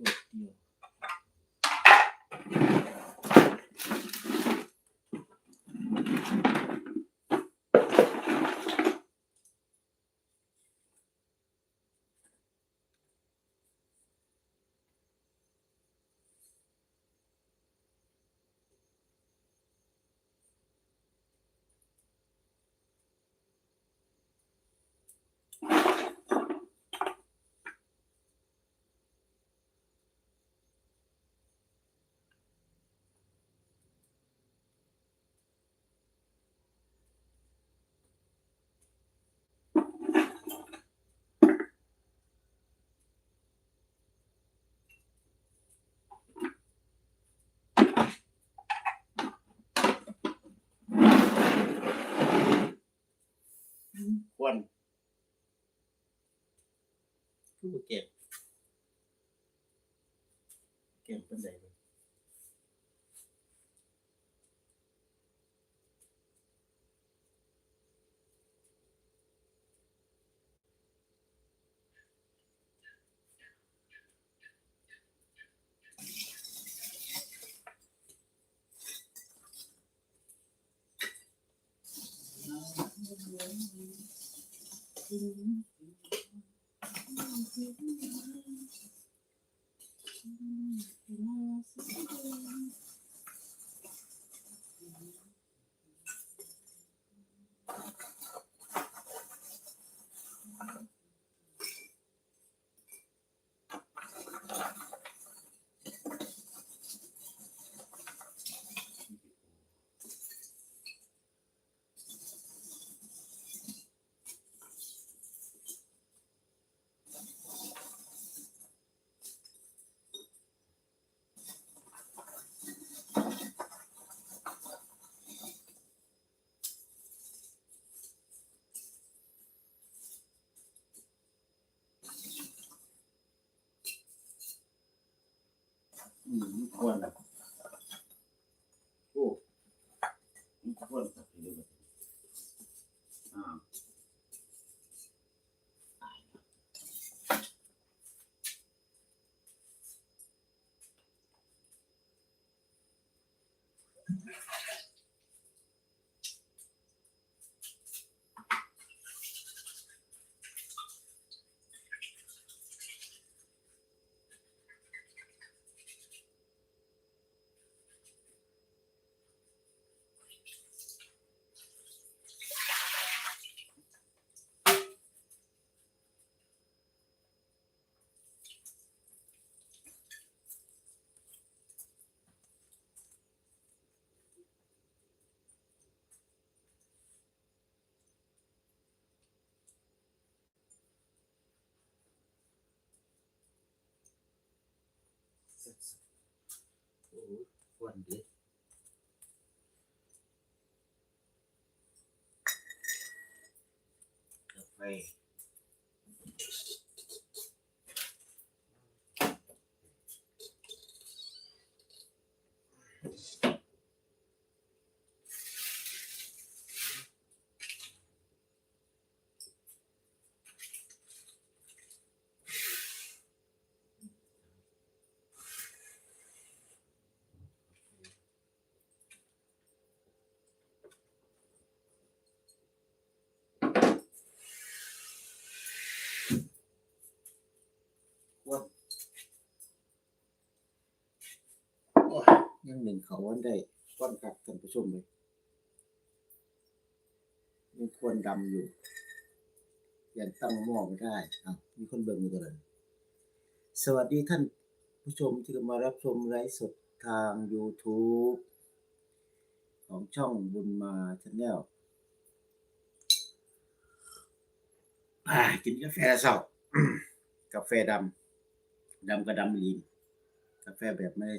With. ผู้เก็บเก็บเ Gracias. โอ้โหควรดีกาแฟควรโอ้ ยยังหนึ่งเขาวันได้ก้อนกักท่านผู้ชมเลยยังควรดำอยู่ยังตั้งหม้อไม่ได้อ้าวมีคนเบิ่งอยู่ตลอดสวัสดีท่านผู้ชมที่มารับชมไลฟ์สดทาง YouTube ของช่องบุญมาชาแนลอ่ากินกาแฟเศร้ากาแฟดำดำกับดำลีนกาแฟแบบไม่ได้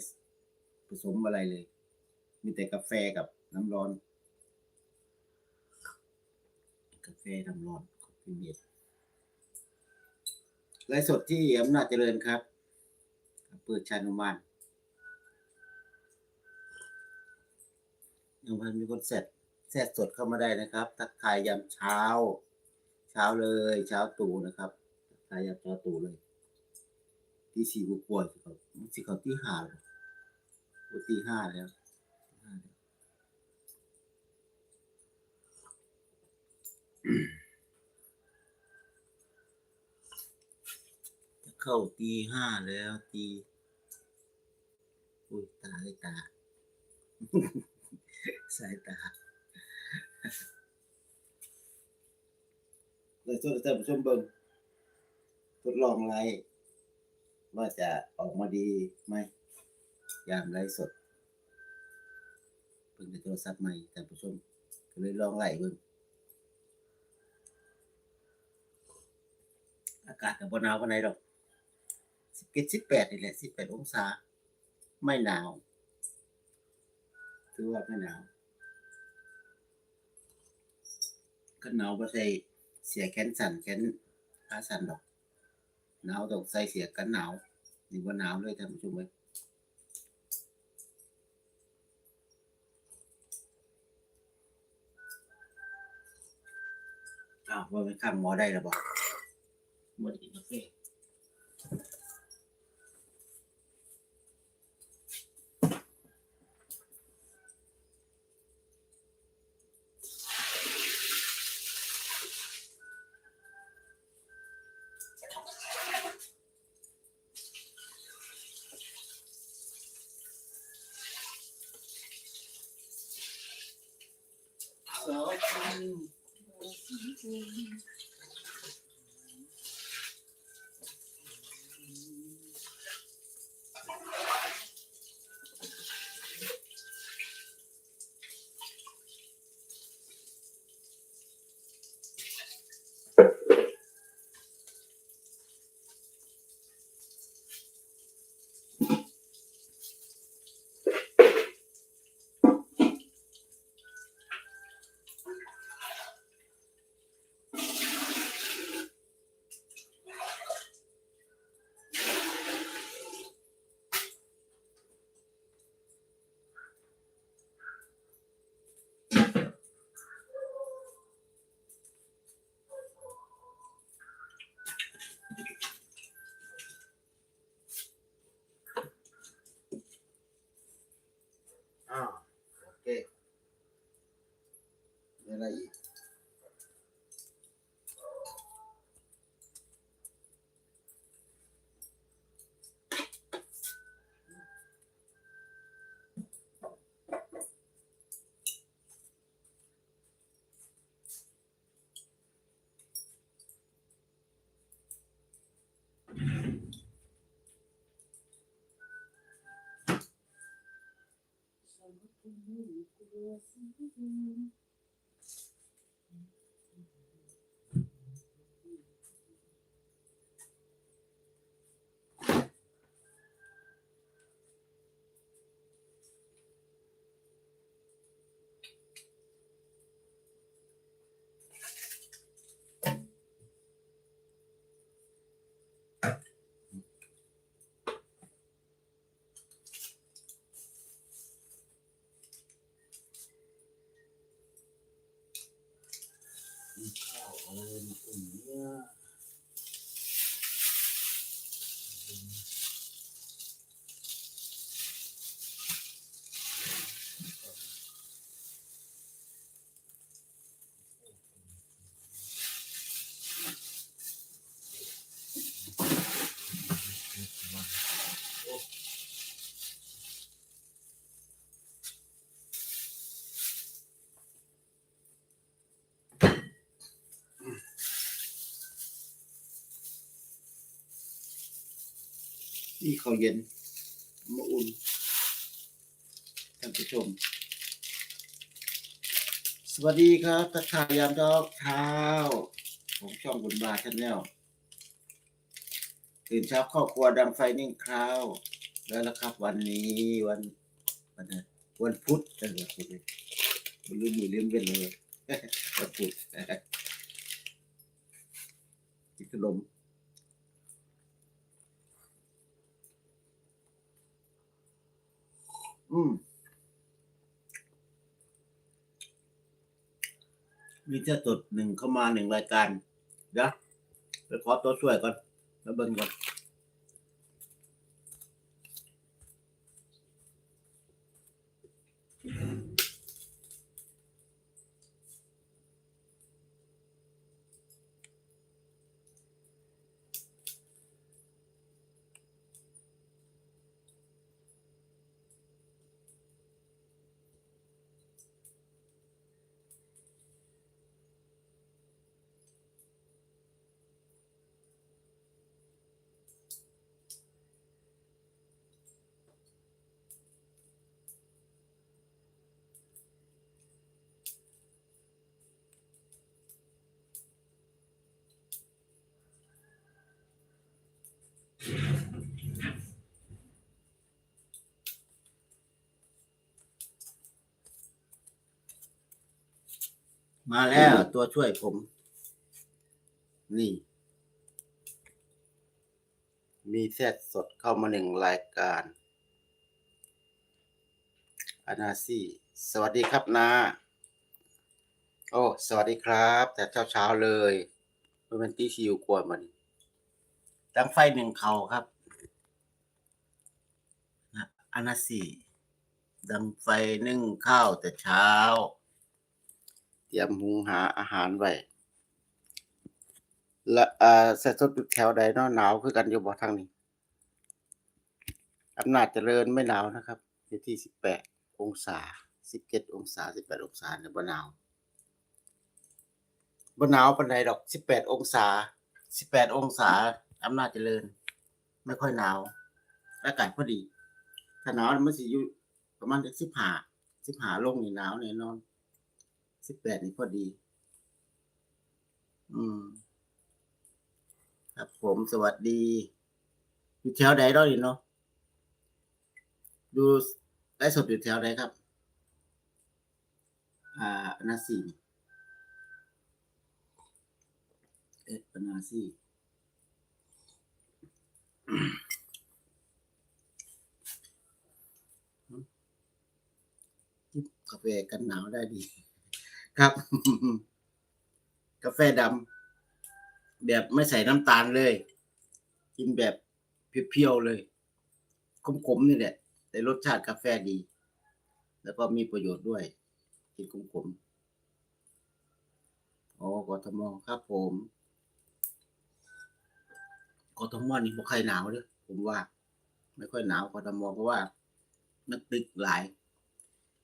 ผสมอะไรเลย มีแต่กาแฟกับน้ำร้อน กาแฟน้ำร้อนคอฟฟี่เบียร์ไลฟ์สดที่อำนาจเจริญครับเปิดชานุมานยังพันมีคนเสร็จแทรกสดเข้ามาได้นะครับ ทักทายยามเช้า เช้าเลย เช้าตู่นะครับทักทายยามเช้าตู่เลยตีสี่กว่าสิเขาสิเขาตีห้าแล้วโอ้ ตีห้าแล้วตีห้าแล้วจะเข้าตีห้าแล้วตีอุ้ยตาเลยตา สายตาเลยทดท่านผู้ชมเบิงทดลองไลฟ์ว่าจะออกมาดีไหม ยามไลฟ์สดเพิ่งในโทรศัพท์ใหม่ท่านผู้ชมก็เลยลองไลฟ์เบิ่งอากาศกับบหนาวปานใดดอกสิบเจ็ดสิบแปดนี่แหละสิบแปดองศา ไม่หนาวถือว่าไม่หนาวก็หนาวบ่ใส่เสียแขนสั่นแขนขาสั่นดอกหนาวต้องใส่เสียกันหนาวนี่ว่าหนาวเลยท่านผู้ชมเอ้ย อ้าวว่าเป็นข้ามหมอได้หรือเปล่าหมดอีกโอเคสอง ค 一个心愿 นี่ข้าวเย็นมาอุ่นท่านผู้ชม สวัสดีครับทักทายยามดอกเช้าผมช่องบุญบาชาแนลตื่นเช้าครอบครัวดังไฟนิ่งคราว แล้วละครับวันนี้วันวันวันพุธเออวันพุธมันลืมมือลืมเป็นเลยวันพุธกินขนม อืมมีเจ้าตดหนึ่งเข้ามาหนึ่งรายการเดี๋ยวไปขอตัวช่วยก่อนแล้วเบิ่งก่อน มาแล้วตัวช่วยผม นี่ มีแซดสดเข้ามาหนึ่งรายการอานาซี่ สวัสดีครับนาโอ้ สวัสดีครับ แต่เช้าเช้าๆเลยเป็นตีชิวกวนมันดังไฟหนึ่งเขาครับอานาซี่ดังไฟนึ่งข้าวแต่เช้า เตรียมหุงหาอาหารไว้และอ่าใส่สดอยู่แถวใดเนาะหนาวคือกันอยู่บ่ทางนี้อำนาจเจริญไม่หนาวนะครับอยู่ที่สิบแปดองศาสิบเจ็ดองศาสิบแปดองศาเนี่ยบ่หนาวบ่หนาวปานใดดอกสิบแปดองศาสิบแปดองศาอำนาจเจริญ ไม่ค่อยหนาวอากาศพอดี ถ้าหนาวมันสิอยู่ประมาณสิบห้าสิบห้าลงนี่หนาวแน่นอน สิบแปดนี่พอดี อืม ครับผมสวัสดี อยู่แถวใดเนาะนี่เนาะดูไลฟ์สดอยู่แถวใดครับ อ่าอนาซีเอ๊ะอนาซีจิบกาแฟกันหนาวได้ดี ครับ กาแฟดำแบบไม่ใส่น้ำตาลเลย กินแบบเพียวๆเลยขมๆนี่แหละแต่รสชาติกาแฟดี แล้วก็มีประโยชน์ด้วย กินขมๆอ๋อกทมครับผมกทมนี่บ่ใครหนาวเลยผมว่า ไม่ค่อยหนาวกทมเพราะว่ามันตึกหลาย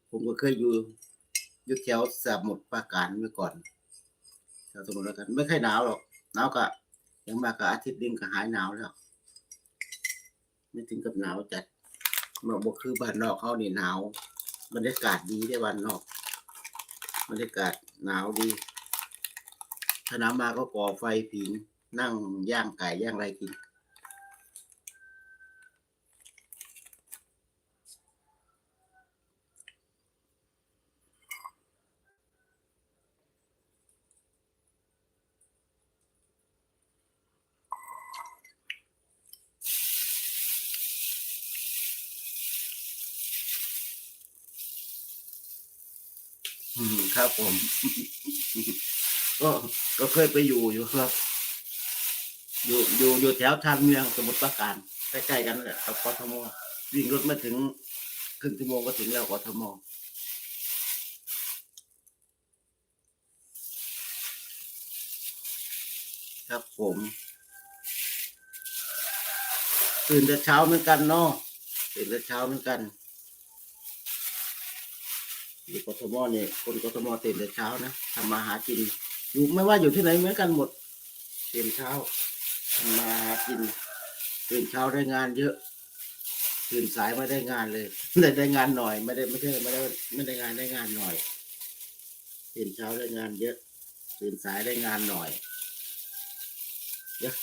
ผมก็เคยอยู่ ยู่แถวสมุทรปราการเมื่อก่อนแถวสมุทรปราการไม่ค่อยหนาวหรอกหนาวก็ยังมากก็อาทิตย์หนึงก็หายหนาวแล้ว ไม่ถึงกับหนาวจัดเมื่อบ่คือบ้านนอกเขานี่หนาวบรรยากาศดีได้บ้านนอกบรรยากาศหนาวดีถ้านาวมาก็ก่อไฟผิงนั่งย่างไก่ย่างอะไรกิน อืมครับผม ก็ก็เคยไปอยู่อยู่ครับ อยู่อยู่อยู่แถวชานเมืองสมุทรปราการใกล้ๆกันนั่นแหละกับกทมวิ่งรถมาถึงครึ่งชั่วโมงก็ถึงแล้วกทมครับผมตื่นแต่เช้าเหมือนกันเนาะตื่นแต่เช้าเหมือนกัน อยู่กทมเนี่ยคนกทมตื่นแต่เช้านะทำมาหากิน อยู่ไม่ว่าอยู่ที่ไหนเหมือนกันหมดตื่นเช้าทำมาหากินตื่นเช้าได้งานเยอะตื่นสายไม่ได้งานเลยได้ได้งานหน่อย ไม่ได้ไม่ใช่ไม่ได้ไม่ได้งานได้งานหน่อยตื่นเช้าได้งานเยอะตื่นสายได้งานหน่อยเดี๋ยว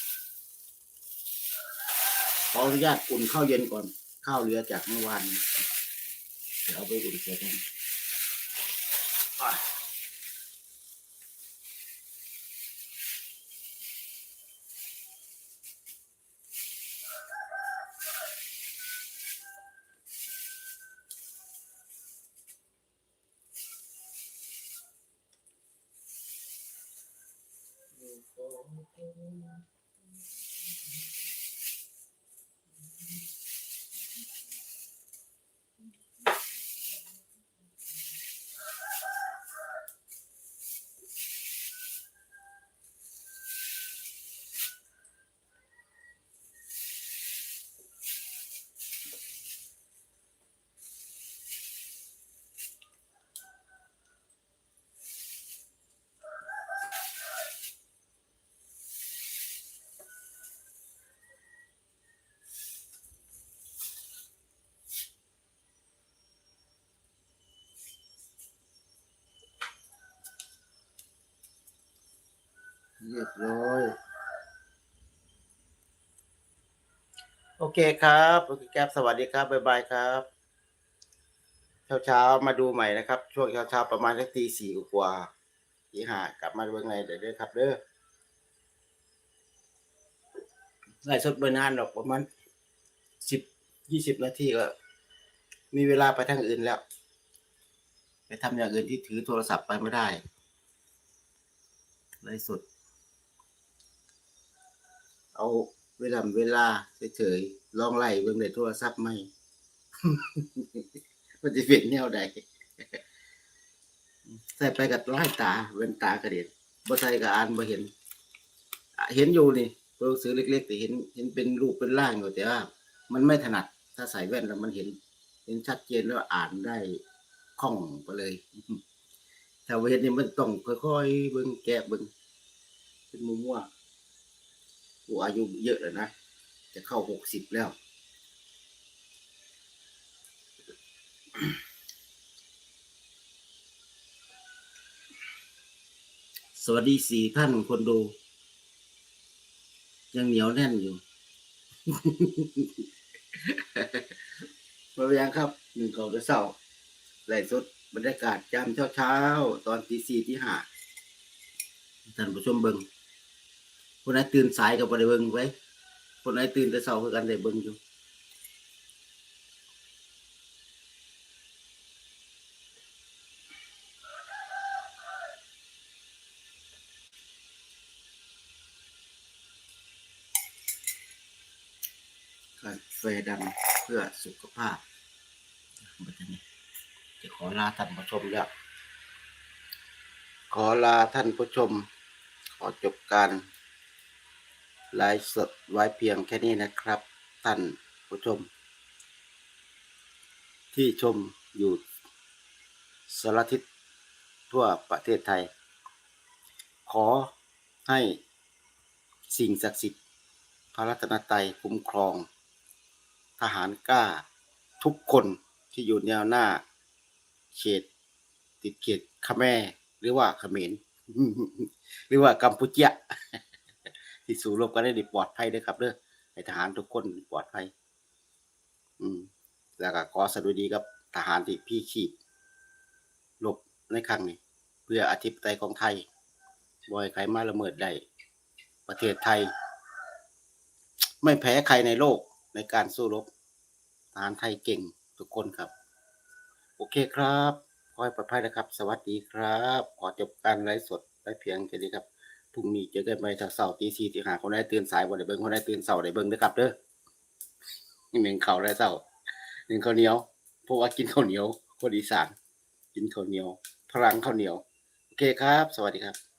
ขออนุญาตอุ่นข้าวเย็นก่อน ข้าวเหลือจากเมื่อวานเดี๋ยวเอาไปอุ่นเสร็จ แล้ว เรียบร้อย โอเคครับโอเคครับสวัสดีครับบ๊ายบายครับ เช้าเช้ามาดูใหม่นะครับ ช่วงเช้าเช้าประมาณตีสี่กว่าตีห้ากลับมาเบิ่งไงเดี๋ยวเด้อครับ เด้อไล่สดเบอร์นานหรอกประมาณสิบยี่สิบนาทีก็มีเวลาไปทางอื่นแล้ว ไปทำอย่างอื่นที่ถือโทรศัพท์ไปไม่ได้ไล่สด เอาเวลาเวลาเฉยๆลองไล่เบิ่งในโทรศัพท์ไหมมันจะเป็นแนวใดใส่ไปกับไล่ตาเว้นตากระเด็นบ่ใส่กับอ่านบ่เห็นเห็นอยู่นี่ตัวหนังสือเล็กๆแต่เห็นเห็นเป็นรูปเป็นร่างอยู่แต่ว่ามันไม่ถนัด ถ้าใส่แว่นแล้วมันเห็น เห็นชัดเจนแล้วอ่านได้คล่องไปเลยถ้าว่เห็นนี่มันต้องค่อยๆเบิ่งแกะเบิ่งเป็นมั่วๆ กูอายุเยอะแล้วนะ จะเข้าหกสิบแล้ว สวัสดีสี่ท่านคนดู ยังเหนียวแน่นอยู่มาเป็นยังครับ หนึ่งเขาจะเศร้าไหลสดบรรยากาศยามเช้าเช้าๆตอนตีสี่ที่ห้าท่านผู้ชมเบิง คนไหนตื่นสายกับ่ได้เบิงไว้คนไหนตื่นแต่เช้าคือกันได้เบิงอยู่กาแฟดำเพื่อสุขภาพบัดนี้จะขอลาท่านผู้ชมแล้ว ขอลาท่านผู้ชม ขอจบการ ไลฟ์สดไว้เพียงแค่นี้นะครับ ท่านผู้ชม ที่ชมอยู่สารทิศทั่วประเทศไทย ขอให้สิ่งศักดิ์สิทธิ์พระรัตนตรัยคุ้มครอง ทหารกล้าทุกคนที่อยู่แนวหน้า เขต ติดเขตขแมรหรือว่าขเขมรหรือว่ากัมพูชา ที่สู่รบกันได้ปลอดภัยด้อครับเด้อให้ทหารทุกคนปลอดภัย อืม แล้วก็ขอสวัสดีกับทหารที่พี่ขีดรบในครั้งนี้ เพื่ออธิปไตยของไทยบ่อยใครมาละเมิดได้ประเทศไทย ไม่แพ้ใครในโลกในการสู้รบทหารไทยเก่งทุกคนครับ โอเคครับขอให้ปลอดภัยนะครับ สวัสดีครับ ขอจบการไลฟ์สดไว้เพียงแค่นี้ครับ พรุ่งนี้เจอกันไหม่ทาเสาร์ตีสี่ตีห้าคนได้ตื่นสายวันได้เบิ่งคนได้ตื่นเสาร์ได้เบิ่งนะครับเด้อหนึ่งเขาได้เสาร์หนึ่งข้าวเหนียวเพราะว่ากินข้าวเหนียวคนอีสานกินข้าวเหนียว พลังข้าวเหนียว โอเคครับ สวัสดีครับ